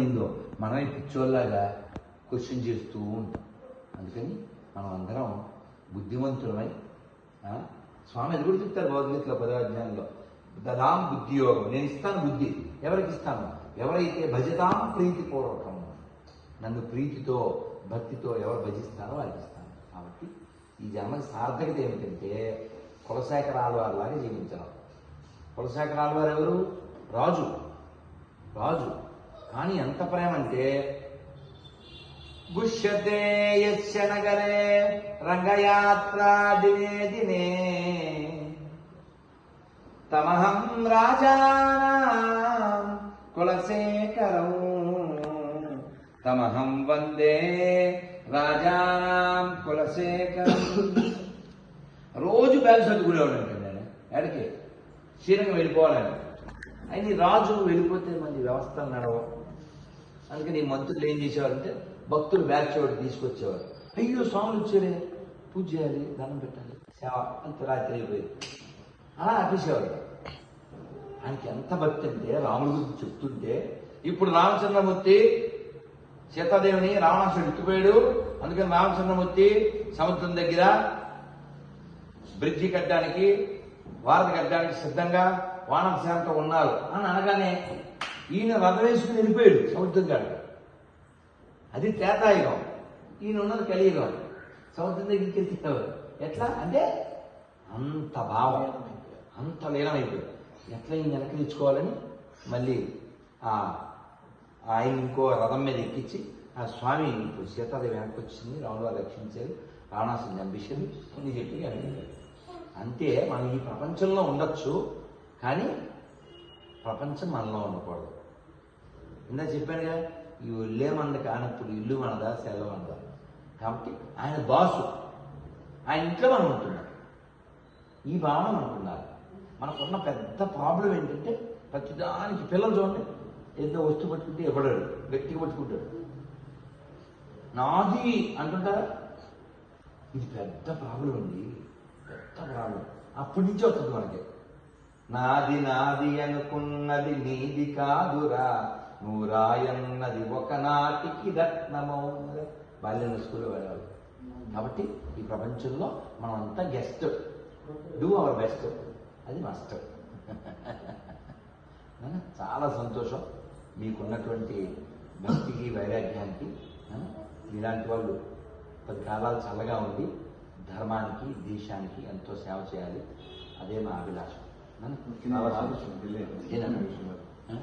అర్థమైందో మనమే పిచ్చోళ్ళలాగా క్వశ్చన్ చేస్తూ ఉంటాం. అందుకని మనం అందరం బుద్ధిమంతులమై స్వామి అది కూడా చెప్తారు భగవద్గీతలో పదాధ్యాయంలో దదాం బుద్ధి యోగం నేను ఇస్తాను బుద్ధి. ఎవరికి ఇస్తాను? ఎవరైతే భజతాం ప్రీతిపూర్వకం నన్ను ప్రీతితో భక్తితో ఎవరు భజిస్తారో వారికి ఇస్తాను. కాబట్టి ఈ జన్మకి సార్థకత ఏమిటంటే కులశేఖరాలు వారిలాగా జీవించడం. కులశేఖరాలు వారు ఎవరు? రాజు. రాజు. కానీ ఎంత ప్రేమ అంటే గుష్యతే యస్య నగరే రంగయాత్రా దినే దినే తమహం రాజానాం కులశేఖరం తమహం వందే రాజానాం కులశేఖరం. రోజు బ్యాగ్ చదువుకునేవాడు అంటే నేను ఎక్కడికి శ్రీరంగం వెళ్ళిపోవాలని అయిన రాజు వెళ్ళిపోతే మళ్ళీ వ్యవస్థలు నడవ అందుకని ఈ మంత్రులు ఏం చేసేవారంటే భక్తులు బ్యాక్ చోటు తీసుకొచ్చేవారు. అయ్యో స్వాములు వచ్చారే. పూజ చేయాలి దండం పెట్టాలి. సేవ అంత రాత్రి అయిపోయింది. అలా ఆపేసేవాడు ఆయనకి ఎంత భక్తి అంటే రాముడి గురించి చెప్తుంటే ఇప్పుడు రామచంద్రమూర్తి సీతాదేవిని రావణాసుడు ఎత్తుపోయాడు అందుకని రామచంద్రమూర్తి సముద్రం దగ్గర బ్రిడ్జి కట్టడానికి వారధి కట్టడానికి సిద్ధంగా వానరసేనతో ఉన్నారు. అని అనగానే ఈయన రథం వేసుకుని వెళ్ళిపోయాడు సముద్రం కాడ. అది త్రేతాయుగం. ఈయన ఉన్నది కలియుగం. సముద్రం దగ్గరికి వెళ్తే ఎట్లా? అంటే అంత భావం. అంత లీనమైపోయాడు. ఎట్లా ఈయన వెనక్కి తెచ్చుకోవాలని మళ్ళీ ఆ ఆయన ఇంకో రథం మీద ఎక్కించి ఆ స్వామి ఇప్పుడు సీతాదేవి వెనక్కి వచ్చింది రాముడు వారు రక్షించారు రావణాసుని చంపించారు అని చెప్పి అంతే మనం ఈ ప్రపంచంలో ఉండొచ్చు కానీ ప్రపంచం మనలో ఉండకూడదు. ఇందా చెప్పానుగా ఈ ఒళ్ళే మనది కానప్పుడు ఇల్లు మనదా సెలవు మనదా? కాబట్టి ఆయన బాసు. ఆయన ఇంట్లో మనం ఉంటున్నాం. ఈ భావన మనకు మనకున్న పెద్ద ప్రాబ్లం ఏంటంటే ప్రతిదానికి పిల్లలు చూడండి ఏదో వస్తువు పట్టుకుంటే ఇవ్వడాడు గట్టిగా పట్టుకుంటాడు. నాది అంటుంటారా? ఇది పెద్ద ప్రాబ్లం అండి. పెద్ద ప్రాబ్లం. అప్పటి నుంచి వస్తుంది మనకి. నాది నాది అనుకున్నది నీది కాదురా. నువ్వు రాయన్నది ఒకనాటికి రత్నమౌనది బాల్యం స్కూల్లో వెళ్ళాలి. కాబట్టి ఈ ప్రపంచంలో మనం అంతా గెస్ట్ డూ అవర్ బెస్ట్ అది మస్ట్ చాలా సంతోషం. మీకున్నటువంటి భక్తికి వైరాగ్యానికి ఇలాంటి మీలాంటి వాళ్ళు పది కాలాలు చల్లగా ఉండి ధర్మానికి దేశానికి ఎంతో సేవ చేయాలి. అదే మా అభిలాషం. ఆ?